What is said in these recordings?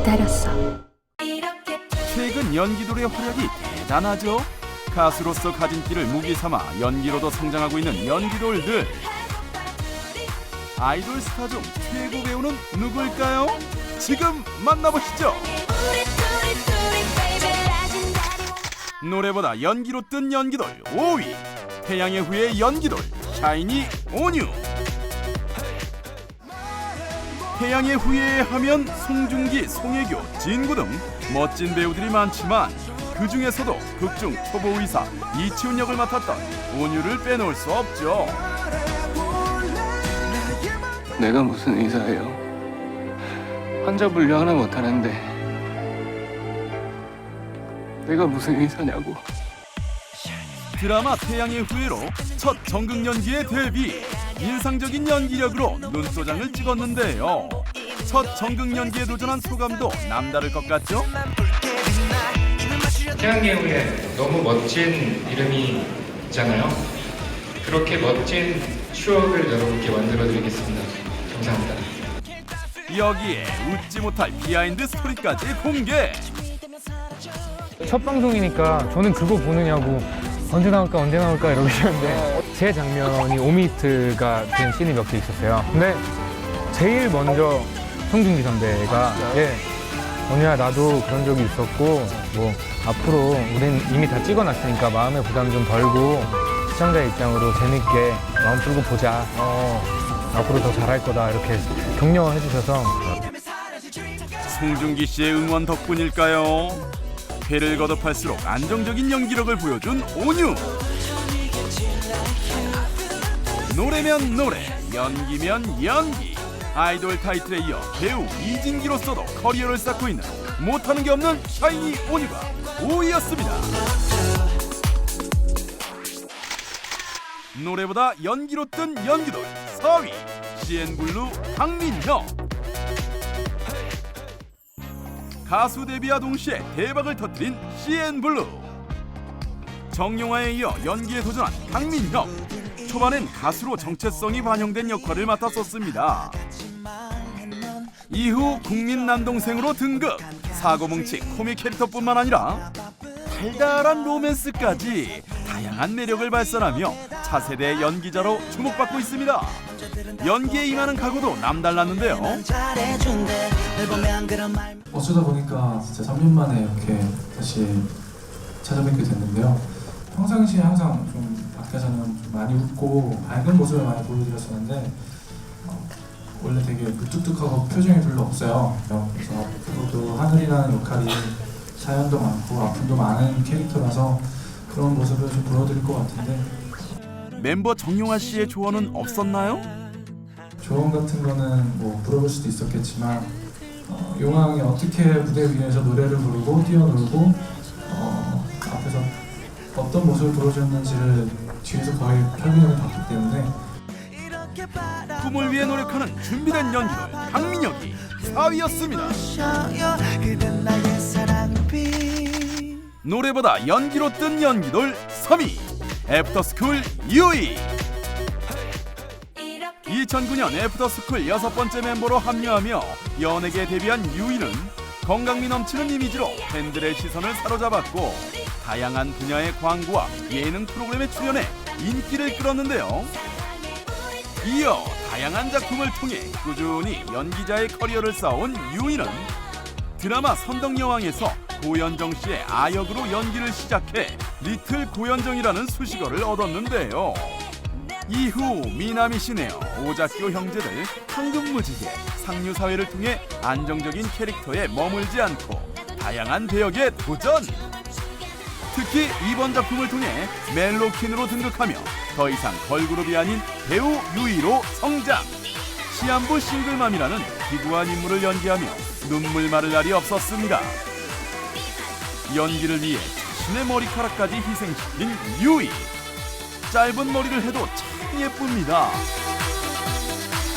기다렸어. 최근 연기돌의 활약이 대단하죠. 가수로서 가진 끼를 무기 삼아 연기로도 성장하고 있는 연기돌들. 아이돌 스타 중 최고 배우는 누구일까요? 지금 만나보시죠. 노래보다 연기로 뜬 연기돌 5위. 태양의 후예 연기돌 샤이니 온유. 태양의 후예 하면 송중기, 송혜교, 진구 등 멋진 배우들이 많지만 그 중에서도 극중 초보 의사 이치훈 역을 맡았던 온유를 빼놓을 수 없죠. 내가 무슨 의사예요? 환자 분류 하나 못하는데 내가 무슨 의사냐고 드라마 태양의 후예로 첫 전극 연기에 데뷔 인상적인 연기력으로 눈도장을 찍었는데요. 첫 전극 연기에 도전한 소감도 남다를 것 같죠? 태양의 후예 너무 멋진 이름이 있잖아요. 그렇게 멋진 추억을 여러분께 만들어 드리겠습니다. 감사합니다. 여기에 웃지 못할 비하인드 스토리까지 공개. 첫 방송이니까 저는 그거 보느냐고 언제 나올까 언제 나올까 이러고 있었는데 제 장면이 오미트가 된 씬이 몇 개 있었어요. 근데 제일 먼저 송중기 선배가 예 언니야 나도 그런 적이 있었고 뭐 앞으로 우린 이미 다 찍어놨으니까 마음의 부담 좀 덜고 시청자 입장으로 재밌게 마음 풀고 보자. 어 앞으로 더 잘할 거다 이렇게 격려해 주셔서 송중기 씨의 응원 덕분일까요? 회를 거듭할수록 안정적인 연기력을 보여준 온유. 노래면 노래, 연기면 연기. 아이돌 타이틀에 이어 배우 이진기로서도 커리어를 쌓고 있는 못하는 게 없는 샤이니 온유가 5위였습니다. 노래보다 연기로 뜬 연기돌 4위 CN블루 강민형 가수 데뷔와 동시에 대박을 터뜨린 CN블루. 정용화에 이어 연기에 도전한 강민형 초반엔 가수로 정체성이 반영된 역할을 맡았었습니다. 이후 국민 남동생으로 등극 사고뭉치 코믹 캐릭터뿐만 아니라 달달한 로맨스까지 다양한 매력을 발산하며 차세대 연기자로 주목받고 있습니다. 연기에 임하는 각오도 남달랐는데요. 어쩌다 보니까 진짜 3년 만에 이렇게 다시 찾아뵙게 됐는데요. 평상시에 항상 좀 밖에서는 좀 많이 웃고 밝은 모습을 많이 보여드렸었는데 어, 원래 되게 무뚝뚝하고 표정이 별로 없어요. 그래서 앞으로도 하늘이라는 역할이 사연도 많고 아픔도 많은 캐릭터라서 그런 모습을 좀 보여드릴 것 같은데 멤버 정용화 씨의 조언은 없었나요? 조언 같은 거는 뭐 물어볼 수도 있었겠지만 어, 용왕이 어떻게 무대 위에서 노래를 부르고 뛰어놀고 어, 앞에서 어떤 모습을 보여줬는지를 뒤에서 거의 설명을 받기 때문에 꿈을 위해 노력하는 준비된 연기돌 강민혁이 4위였습니다. 노래보다 연기로 뜬 연기돌 3위 애프터스쿨 유이. 2009년 애프터스쿨 여섯 번째 멤버로 합류하며 연예계 데뷔한 유이는 건강미 넘치는 이미지로 팬들의 시선을 사로잡았고 다양한 분야의 광고와 예능 프로그램에 출연해 인기를 끌었는데요. 이어 다양한 작품을 통해 꾸준히 연기자의 커리어를 쌓아온 유이는 드라마 선덕여왕에서 고현정 씨의 아역으로 연기를 시작해 리틀 고현정이라는 수식어를 얻었는데요. 이후 미나미 씨네요 오작교 형제들 황금무지개 상류 사회를 통해 안정적인 캐릭터에 머물지 않고 다양한 배역에 도전. 특히 이번 작품을 통해 멜로킨으로 등극하며 더 이상 걸그룹이 아닌 배우 유이로 성장. 시한부 싱글맘이라는 기구한 인물을 연기하며 눈물 마를 날이 없었습니다. 연기를 위해 자신의 머리카락까지 희생시킨 유이. 짧은 머리를 해도 참 예쁩니다.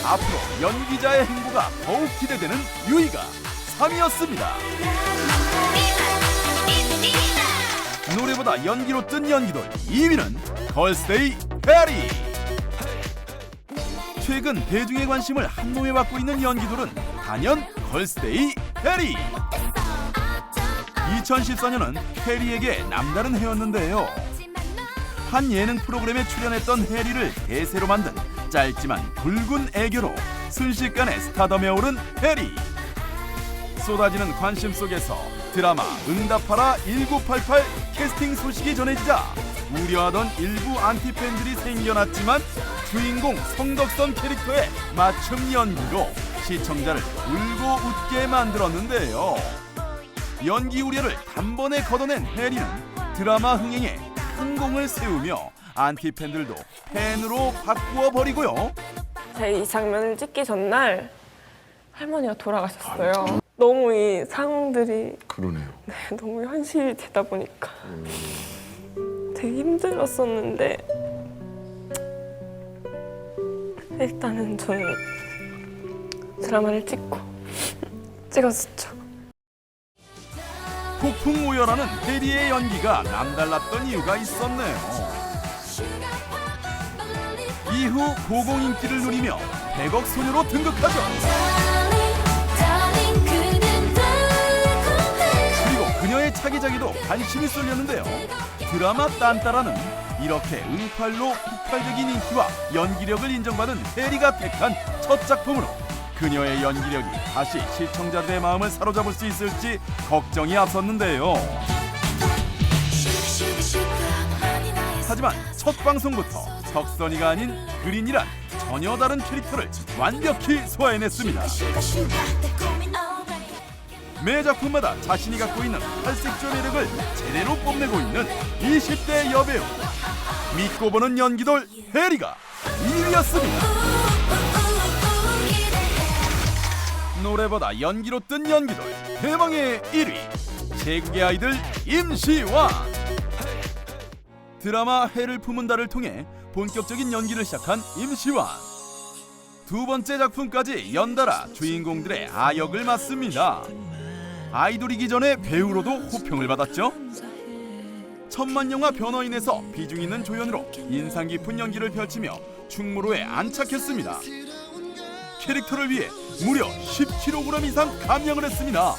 앞으로 연기자의 행보가 더욱 기대되는 유이가 3위였습니다. 노래보다 연기로 뜬 연기돌 2위는 걸스데이 페리. 최근 대중의 관심을 한몸에 받고 있는 연기돌은 단연 걸스데이 해리. 2014년은 해리에게 남다른 해였는데요. 한 예능 프로그램에 출연했던 해리를 대세로 만든 짧지만 굵은 애교로 순식간에 스타덤에 오른 해리. 쏟아지는 관심 속에서 드라마 응답하라 1988 캐스팅 소식이 전해지자 우려하던 일부 안티팬들이 생겨났지만 주인공 성덕선 캐릭터의 맞춤 연기로 시청자를 울고 웃게 만들었는데요. 연기 우려를 단번에 걷어낸 해리는 드라마 흥행에 큰 공을 세우며 안티팬들도 팬으로 바꾸어 버리고요. 제 이 장면을 찍기 전날 할머니가 돌아가셨어요. 너무 이 상황들이 그러네요. 네, 너무 현실이 되다 보니까 되게 힘들었었는데 일단은 저는 드라마를 찍고 찍었었죠. 폭풍 오열하는 해리의 연기가 남달랐던 이유가 있었네요. 이후 고공 인기를 누리며 100억 소녀로 등극하죠. 차기작에도 관심이 쏠렸는데요. 드라마 딴따라는 이렇게 응팔로 폭발적인 인기와 연기력을 인정받은 해리가 택한 첫 작품으로 그녀의 연기력이 다시 시청자들의 마음을 사로잡을 수 있을지 걱정이 앞섰는데요. 하지만 첫 방송부터 석선이가 아닌 그린이란 전혀 다른 캐릭터를 완벽히 소화해냈습니다. 매 작품마다 자신이 갖고 있는 탈색조 매력을 제대로 뽐내고 있는 20대 여배우. 믿고 보는 연기돌 해리가 1위였습니다. 노래보다 연기로 뜬 연기돌 대망의 1위 제국의 아이들 임시완. 드라마 해를 품은 달을 통해 본격적인 연기를 시작한 임시완. 두 번째 작품까지 연달아 주인공들의 아역을 맡습니다 아이돌이기 전에 배우로도 호평을 받았죠 천만 영화 변호인에서 비중 있는 조연으로 인상 깊은 연기를 펼치며 충무로에 안착했습니다 캐릭터를 위해 무려 10kg 이상 감량을 했습니다.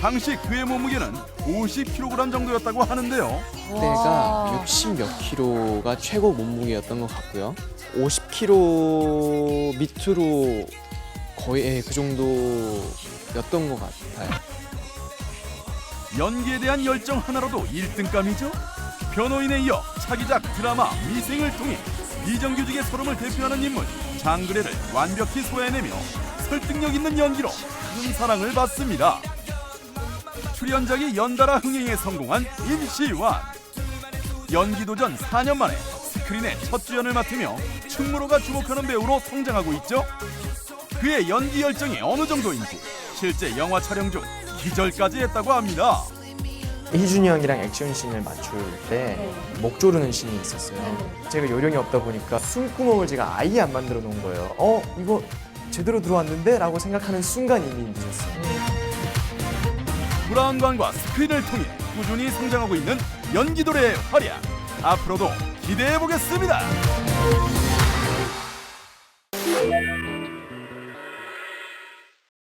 당시 그의 몸무게는 50kg 정도였다고 하는데요. 그때가 60 몇 킬로가 최고 몸무게였던 것 같고요. 50 킬로 밑으로 거의 예, 그 정도였던 것 같아요. 연기에 대한 열정 하나로도 1등감이죠. 변호인에 이어 차기작 드라마 미생을 통해 비정규직의 서름을 대표하는 인물 장그래를 완벽히 소화해내며 설득력 있는 연기로 큰 사랑을 받습니다. 출연작이 연달아 흥행에 성공한 임시완 연기 도전 4년 만에 스크린에 첫 주연을 맡으며 충무로가 주목하는 배우로 성장하고 있죠. 그의 연기 열정이 어느 정도인지 실제 영화 촬영 중 기절까지 했다고 합니다. 희준이 형이랑 액션 씬을 맞출 때 목 조르는 씬이 있었어요. 제가 요령이 없다 보니까 숨구멍을 제가 아예 안 만들어 놓은 거예요. 어 이거 제대로 들어왔는데? 라고 생각하는 순간 이미 늦었어요. 브라운관과 스크린을 통해 꾸준히 성장하고 있는 연기돌의 활약 앞으로도 기대해 보겠습니다.